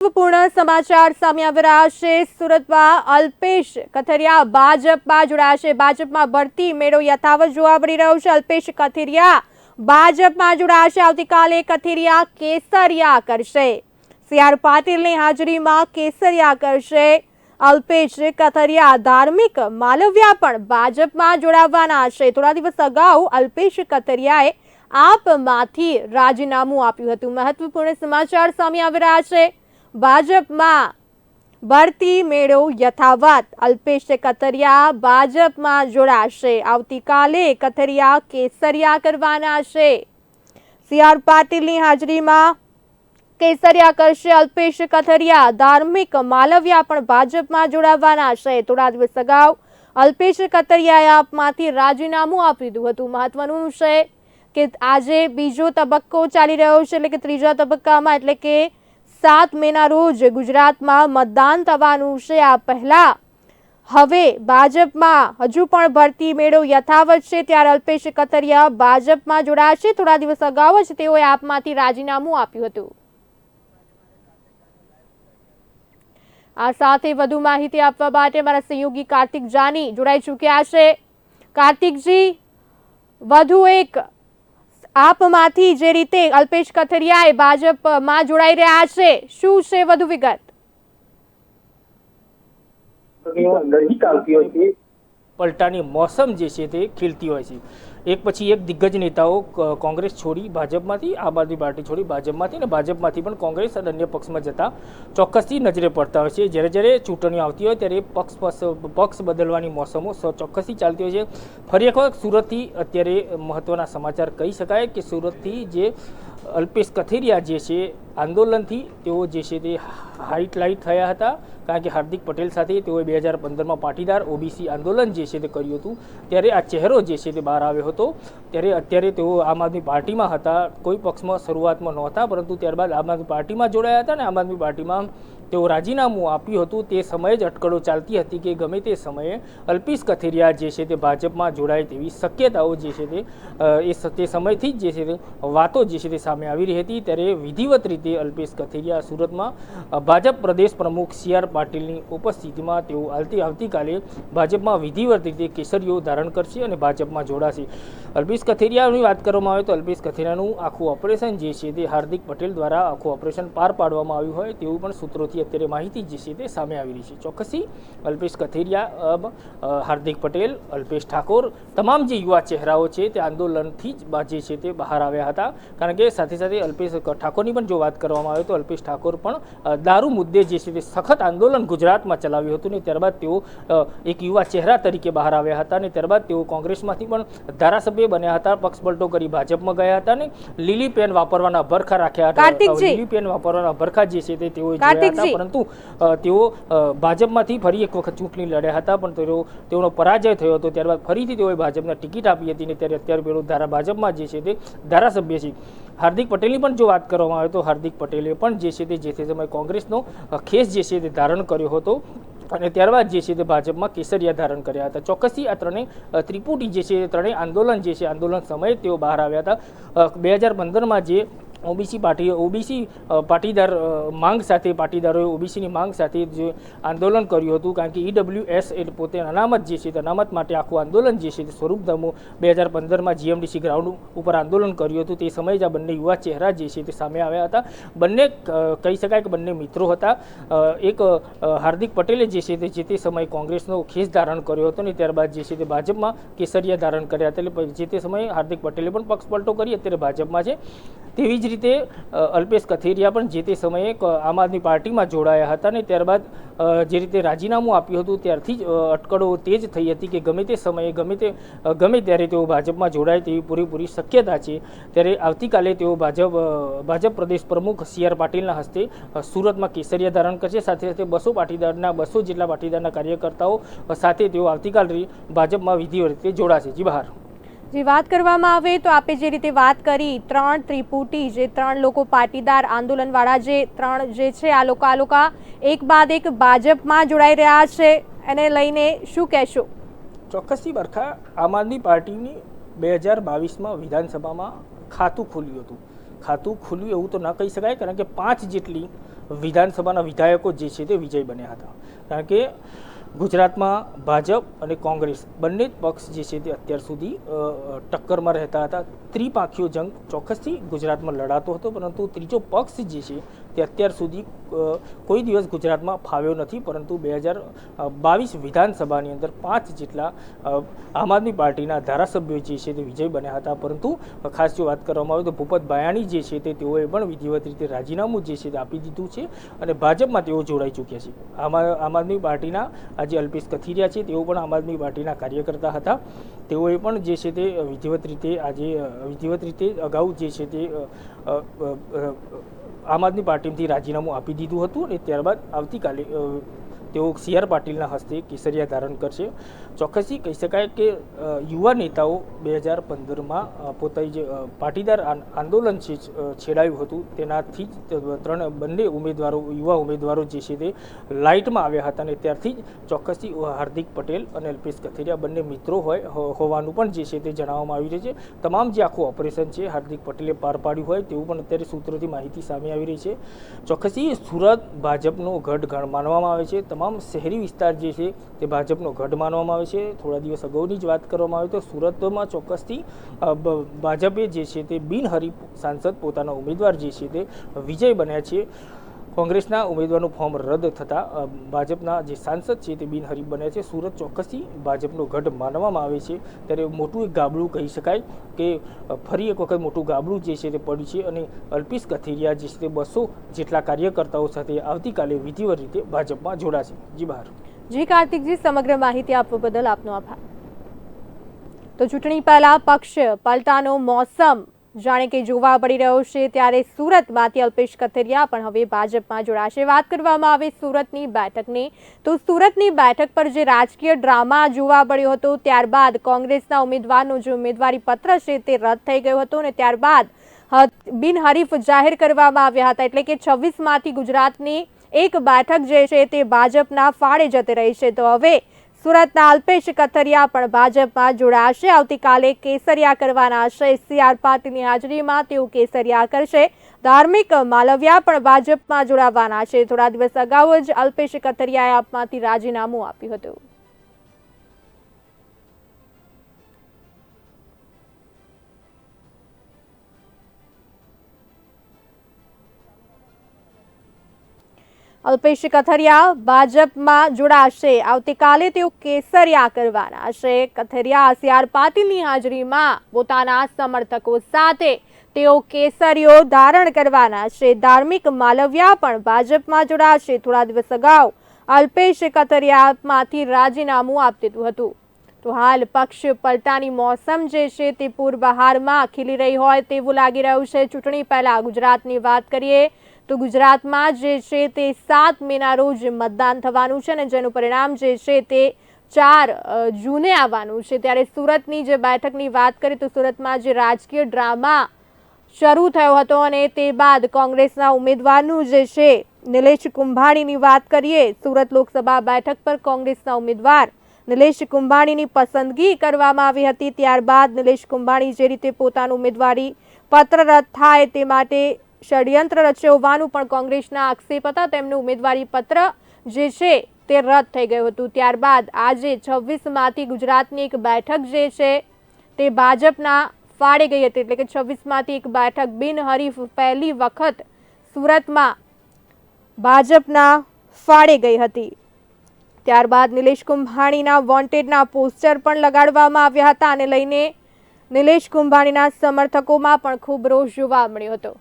મહત્વપૂર્ણ સમાચાર સામે આવી રહ્યા છે. સુરતમાં અલ્પેશ કથરિયા ભાજપમાં જોડાશે ભાજપમાં ભરતી મેળો યથાવત જોવા મળી રહ્યો છે. અલ્પેશ કથિરિયા ભાજપમાં જોડાશે આવતીકાલે કથિરિયા કેસરિયા કરશે. સી આર પાટીલની હાજરીમાં કેસરિયા કરશે. અલ્પેશ કથરિયા ધાર્મિક માલવ્યા પણ ભાજપમાં જોડાવાના છે. થોડા દિવસ અગાઉ અલ્પેશ કથરિયાએ આપમાંથી રાજીનામું આપ્યું હતું. મહત્વપૂર્ણ સમાચાર સામે આવી રહ્યા છે. ભાજપમાં ભરતી મેળો યથાવત. અલ્પેશ કથરિયા ભાજપમાં જોડાશે. આવતીકાલે કથરિયા કેસરિયા કરવાના છે. સી આર પાટીલની હાજરીમાં કેસરિયા કરશે અલ્પેશ કથરિયા. ધાર્મિક માલવ્યા પણ ભાજપમાં જોડાવાના છે. થોડા દિવસ અગાઉ અલ્પેશ કથરિયાએ રાજીનામું આપી દીધું હતું. મહત્વનું છે કે આજે બીજો તબક્કો ચાલી રહ્યો છે, એટલે કે ત્રીજા તબક્કામાં, એટલે કે સાત મેના રોજ ગુજરાતમાં મતદાન થવાનું છે આ પહેલા. હવે ભાજપમાં હજુ પણ ભરતી મેળો યથાવત છે, ત્યારે અલ્પેશ કથરિયા ભાજપમાં જોડાશે થોડા દિવસ અગાઉ જ તેઓએ આપમાંથી રાજીનામું આપ્યું હતું. આ સાથે વધુ માહિતી આપવા માટે મારા સહયોગી કાર્તિક જાની જોડાઈ ચૂક્યા છે. કાર્તિકજી, વધુ એક આપમાંથી જે રીતે અલ્પેશ કથરિયાએ ભાજપમાં જોડાઈ રહ્યા છે શું છે વધુ વિગત? પલટાની મોસમ જે છે તે ખીલતી હોય છે. એક પછી એક દિગ્ગજ નેતાઓ કોંગ્રેસ છોડી ભાજપમાંથી, આમ આદમી પાર્ટી છોડી ભાજપમાંથી અને ભાજપમાંથી પણ કોંગ્રેસ અને અન્ય પક્ષમાં જતા ચોક્કસથી નજરે પડતા હોય છે. જ્યારે જ્યારે ચૂંટણીઓ આવતી હોય ત્યારે પક્ષ પક્ષ બદલવાની મોસમો ચોક્કસથી ચાલતી હોય છે. ફરી એક વખત સુરતથી અત્યારે મહત્ત્વના સમાચાર કહી શકાય કે સુરતથી જે અલ્પેશ કથિરિયા જે છે આંદોલનથી તેઓ જે છે તે હાઇટ લાઇટ થયા હતા, કારણ કે હાર્દિક પટેલ સાથે તેઓએ બે હજાર પંદરમાં પાટીદાર ઓબીસી આંદોલન જે છે તે કર્યું હતું. ત્યારે આ ચહેરો જે છે તે બહાર આવ્યો હતો. ત્યારે અત્યારે તેઓ આમ આદમી પાર્ટીમાં હતા. કોઈ પક્ષમાં શરૂઆતમાં નહોતા, પરંતુ ત્યારબાદ આમ આદમી પાર્ટીમાં જોડાયા હતા ને આમ આદમી પાર્ટીમાં તેઓ રાજીનામું આપ્યું હતું તે સમયે જ અટકળો ચાલતી હતી કે ગમે તે સમયે અલ્પેશ કથિરિયા જે છે તે ભાજપમાં જોડાય તેવી શક્યતાઓ જે છે તે એ તે સમયથી જ જે છે તે વાતો જે છે તે સામે આવી રહી હતી. ત્યારે વિધિવત રીતે અલ્પેશ કથિરિયા સુરતમાં ભાજપ પ્રદેશ પ્રમુખ સી આર પાટીલની ઉપસ્થિતિમાં તેઓ આવતી આવતીકાલે ભાજપમાં વિધિવત રીતે કેસરીઓ ધારણ કરશે અને ભાજપમાં જોડાશે. અલ્પેશ કથિરિયાની વાત કરવામાં આવે તો અલ્પેશ કથિરિયાનું આખું ઓપરેશન જે છે તે હાર્દિક પટેલ દ્વારા આખું ઓપરેશન પાર પાડવામાં આવ્યું હોય તેવું પણ સૂત્રોથી અત્યારે માહિતી જે છે તે સામે આવી રહી છે ચોક્કસી અલ્પેશ કથિરિયા અબ હાર્દિક પટેલ અલ્પેશ ઠાકોર તમામ જે યુવા ચહેરાઓ છે તે આંદોલનથી જ જે છે તે બહાર આવ્યા હતા. કારણ કે સાથે સાથે અલ્પેશ ઠાકોરની પણ જો વાત કરવામાં આવે તો અલ્પેશ ઠાકોર પણ દારૂ મુદ્દે જે છે તે સખત આંદોલન ગુજરાતમાં ચલાવ્યું હતું ને ત્યારબાદ તેઓ એક યુવા ચહેરા તરીકે બહાર આવ્યા હતા અને ત્યારબાદ તેઓ કોંગ્રેસમાંથી પણ ધારાસભ્ય બન્યા હતા પક્ષ પલટો કરી ભાજપમાં ગયા હતા ને લીલી પેન વાપરવાના ભરખા રાખ્યા હતા. લીલી પેન વાપરવાના ભરખા જે છે તે તેઓ પરંતુ તેઓ ભાજપમાંથી ફરી એક વખત ચૂંટણી લડ્યા હતા, પણ તેઓ, તેઓનો પરાજય થયો હતો. ત્યારબાદ ફરીથી તેઓએ ભાજપને ટિકિટ આપી હતી ને ત્યારે અત્યારે પેલો ધારા ભાજપમાં જે છે તે ધારાસભ્ય છે. હાર્દિક પટેલની પણ જો વાત કરવામાં આવે તો હાર્દિક પટેલે પણ જે છે તે જે તે સમયે કોંગ્રેસનો ખેસ જે છે તે ધારણ કર્યો હતો અને ત્યારબાદ જે છે તે ભાજપમાં કેસરિયા ધારણ કર્યા હતા. ચોક્કસથી આ ત્રણેય ત્રિપુટી જે છે ત્રણેય આંદોલન જે છે આંદોલન સમયે તેઓ બહાર આવ્યા હતા. બે હજાર પંદરમાં જે ઓબીસી પાર્ટીએ ઓબીસી પાટીદાર માંગ સાથે પાટીદારોએ ઓબીસીની માંગ સાથે જે આંદોલન કર્યું હતું કારણ કે ઈડબ્લ્યુએસ એટલે પોતે અનામત જે છે તે અનામત માટે આખું આંદોલન જે છે તે સ્વરૂપધામો બે હજાર પંદરમાં જીએમડીસી ગ્રાઉન્ડ ઉપર આંદોલન કર્યું હતું. તે સમયે જ આ બંને યુવા ચહેરા જે છે તે સામે આવ્યા હતા. બંને કહી શકાય કે બંને મિત્રો હતા. એક હાર્દિક પટેલે જે છે તે જે તે સમયે કોંગ્રેસનો ખેસ ધારણ કર્યો હતો ને ત્યારબાદ જે છે તે ભાજપમાં કેસરિયા ધારણ કર્યા હતા. એટલે જે તે સમયે હાર્દિક પટેલે પણ પક્ષ પલટો કરી, અત્યારે ભાજપમાં છે. તેવી જ રીતે અલ્પેશ કથિરિયા પણ જે તે સમયે આમ આદમી પાર્ટીમાં જોડાયા હતા ને ત્યારબાદ જે રીતે રાજીનામું આપ્યું હતું, ત્યારથી જ અટકળો અટકળો તેજ થઈ હતી કે ગમે તે સમયે, ગમે તે ગમે ત્યારે તેઓ ભાજપમાં જોડાય તેવી પૂરેપૂરી શક્યતા છે, ત્યારે આવતીકાલે તેઓ ભાજપ ભાજપ પ્રદેશ પ્રમુખ સી આર પાટીલના હસ્તે સુરતમાં કેસરિયા ધારણ કરશે. સાથે સાથે બસો પાટીદારના, બસો જેટલા પાટીદારના કાર્યકર્તાઓ સાથે તેઓ આવતીકાલે ભાજપમાં વિધિવત રીતે જોડાશે. જી બહાર. જે વાત કરવામાં આવે તો આપે જે રીતે વાત કરી, ત્રણ ત્રિપુટી જે ત્રણ લોકો પાટીદાર આંદોલનવાળા જે ત્રણ જે છે, આ લોકો આ લોકો એક બાદ એક ભાજપમાં જોડાઈ રહ્યા છે. એને લઈને શું કહેશો? ચોક્કસથી બરખા, આમ આદમી પાર્ટીની બે હજાર બાવીસમાં વિધાનસભામાં ખાતું ખોલ્યું હતું. ખાતું ખુલ્યું એવું તો ન કહી શકાય, કારણ કે પાંચ જેટલી વિધાનસભાના વિધાયકો જે છે તે વિજય બન્યા હતા. કારણ કે ગુજરાતમાં ભાજપ અને કોંગ્રેસ બંને પક્ષ જે છે તે અત્યાર સુધી ટક્કરમાં રહેતા હતા. ત્રિપાંખીયો જંગ ચોક્કસથી ગુજરાતમાં લડાતો હતો, પરંતુ ત્રીજો પક્ષ જે છે તે અત્યાર સુધી કોઈ દિવસ ગુજરાતમાં ફાવ્યો નથી, પરંતુ બે હજાર બાવીસ વિધાનસભાની અંદર પાંચ જેટલા આમ આદમી પાર્ટીના ધારાસભ્યો જે છે તે વિજય બન્યા હતા. પરંતુ ખાસ જો વાત કરવામાં આવે તો ભૂપત બાયાણી જે છે તે તેઓએ પણ વિધિવત રીતે રાજીનામું જે છે તે આપી દીધું છે અને ભાજપમાં તેઓ જોડાઈ ચૂક્યા છે. આમાં આદમી પાર્ટીના આજે અલ્પેશ કથિરિયા છે તેઓ પણ આમ આદમી પાર્ટીના કાર્યકર્તા હતા. તેઓએ પણ જે છે તે વિધિવત રીતે આજે, વિધિવત રીતે અગાઉ જે છે તે આમ આદમી પાર્ટીમાંથી રાજીનામું આપી દીધું હતું અને ત્યારબાદ આવતીકાલે તેઓ સી આર પાટીલના હસ્તે કેસરિયા ધારણ કરશે. ચોક્કસથી કહી શકાય કે યુવા નેતાઓ બે હજાર પંદરમાં પોતાની જે પાટીદાર આંદોલન છે છેડાયું હતું, તેનાથી જ ત્રણ બંને ઉમેદવારો, યુવા ઉમેદવારો જે છે તે લાઇટમાં આવ્યા હતા અને ત્યારથી જ ચોક્કસથી હાર્દિક પટેલ અને અલ્પેશ કથિરિયા બંને મિત્રો હોય હોવાનું પણ જે છે તે જણાવવામાં આવી રહ્યું છે તમામ જે આખું ઓપરેશન છે, હાર્દિક પટેલે પાર પાડ્યું હોય તેવું પણ અત્યારે સૂત્રોથી માહિતી સામે આવી રહી છે. ચોક્કસથી સુરત ભાજપનો ગઢ ગણ માનવામાં આવે છે. તમામ શહેરી વિસ્તાર જે છે તે ભાજપનો ગઢ માનવામાં આવે છે. થોડા દિવસ અગાઉની જ વાત કરવામાં આવે તો સુરતમાં ચોક્કસથી ભાજપે જે છે તે બિનહરીફ સાંસદ પોતાના ઉમેદવાર જે છે તે વિજય બન્યા છે. કોંગ્રેસના ઉમેદવારનું ફોર્મ રદ થતાં ભાજપના જે સાંસદ છે તે બિનહરીફ બન્યા છે. સુરત ચોક્કસથી ભાજપનો ગઢ માનવામાં આવે છે. ત્યારે મોટું એક ગાબડું કહી શકાય કે ફરી એક વખત મોટું ગાબડું જે છે તે પડ્યું છે અને અલ્પેશ કથિરિયા જે છે તે બસો જેટલા કાર્યકર્તાઓ સાથે આવતીકાલે વિધિવત રીતે ભાજપમાં જોડાશે. જી બહાર. જી કાર્તિકજી, સમગ્ર માહિતી આપવા બદલ આપનો આભાર. તો ચૂંટણી પહેલા પક્ષ પલટાનો મોસમ જાણે કે જોવા પડી રહ્યો છે ત્યારે સુરતમાંથી અલ્પેશ કથિરિયા, પણ હવે ભાજપમાં જોડાશે. વાત કરવામાં આવે સુરતની બેઠકની, તો સુરતની બેઠક પર જે રાજકીય ડ્રામા જોવા મળ્યો હતો, ત્યારબાદ કોંગ્રેસના ઉમેદવારનું જે ઉમેદવારી પત્ર છે તે રદ થઈ ગયો હતો અને ત્યારબાદ બિનહરીફ જાહેર કરવામાં આવ્યા હતા. એટલે કે છવ્વીસમાંથી ગુજરાતની એક બેઠક જે છે તે ભાજપના ફાળે જતી રહી છે. તો હવે સુરતના અલ્પેશ કથરિયા પણ ભાજપમાં જોડાશે. આવતીકાલે કેસરિયા કરવાના છે. સીઆર પાટીલની હાજરીમાં તેઓ કેસરિયા કરશે. ધાર્મિક માલવિયા પણ ભાજપમાં જોડાવાના છે. થોડા દિવસ અગાઉ જ અલ્પેશ કથરિયાએ આપમાંથી રાજીનામું આપ્યું હતું. અલ્પેશ કથરિયા ભાજપમાં જોડાશે. આવતીકાલે તેઓ કેસરિયા કરવાના છે. કથરિયા સી આર પાટીલની હાજરીમાં પોતાના સમર્થકો સાથે તેઓ કેસરીઓ ધારણ કરવાના છે. ધાર્મિક માલવ્યા પણ ભાજપમાં જોડાશે. થોડા દિવસ અગાઉ અલ્પેશ કથરિયામાંથી રાજીનામું આપી હતું. તો હાલ પક્ષ પલટાની મોસમ જે છે તે પૂર્વહારમાં ખીલી રહી હોય તેવું લાગી રહ્યું છે. ચૂંટણી પહેલા ગુજરાતની વાત કરીએ તો ગુજરાતમાં જે છે તે સાત મેના રોજ મતદાન થવાનું છે અને જેનું પરિણામ જે છે તે ચાર જૂને આવવાનું છે. ત્યારે સુરતની જે બેઠકની વાત કરીએ તો સુરતમાં જે રાજકીય ડ્રામા શરૂ થયો હતો અને તે બાદ કોંગ્રેસના ઉમેદવારનું જે છે, નિલેશ કુંભાણીની વાત કરીએ, સુરત લોકસભા બેઠક પર કોંગ્રેસના ઉમેદવાર નિલેશ કુંભાણીની પસંદગી કરવામાં આવી હતી. ત્યારબાદ નિલેશ કુંભાણી જે રીતે પોતાનું ઉમેદવારી પત્ર રદ થાય તે માટે ષડયંત્ર રચ્યો હોવાનું પણ કોંગ્રેસના આક્ષેપ હતા. તેમનું ઉમેદવારી પત્ર જે છે તે રદ થઈ ગયું હતું. ત્યારબાદ આજે છવ્વીસમાંથી ગુજરાતની એક બેઠક જે છે તે ભાજપના ફાળે ગઈ હતી. એટલે કે છવ્વીસમાંથી એક બેઠક બિનહરીફ પહેલી વખત સુરતમાં ભાજપના ફાળે ગઈ હતી. ત્યારબાદ નિલેશ કુંભાણીના વોન્ટેડના પોસ્ટર પણ લગાડવામાં આવ્યા હતા. અને લઈને નિલેશ કુંભાણીના સમર્થકોમાં પણ ખૂબ રોષ જોવા મળ્યો હતો.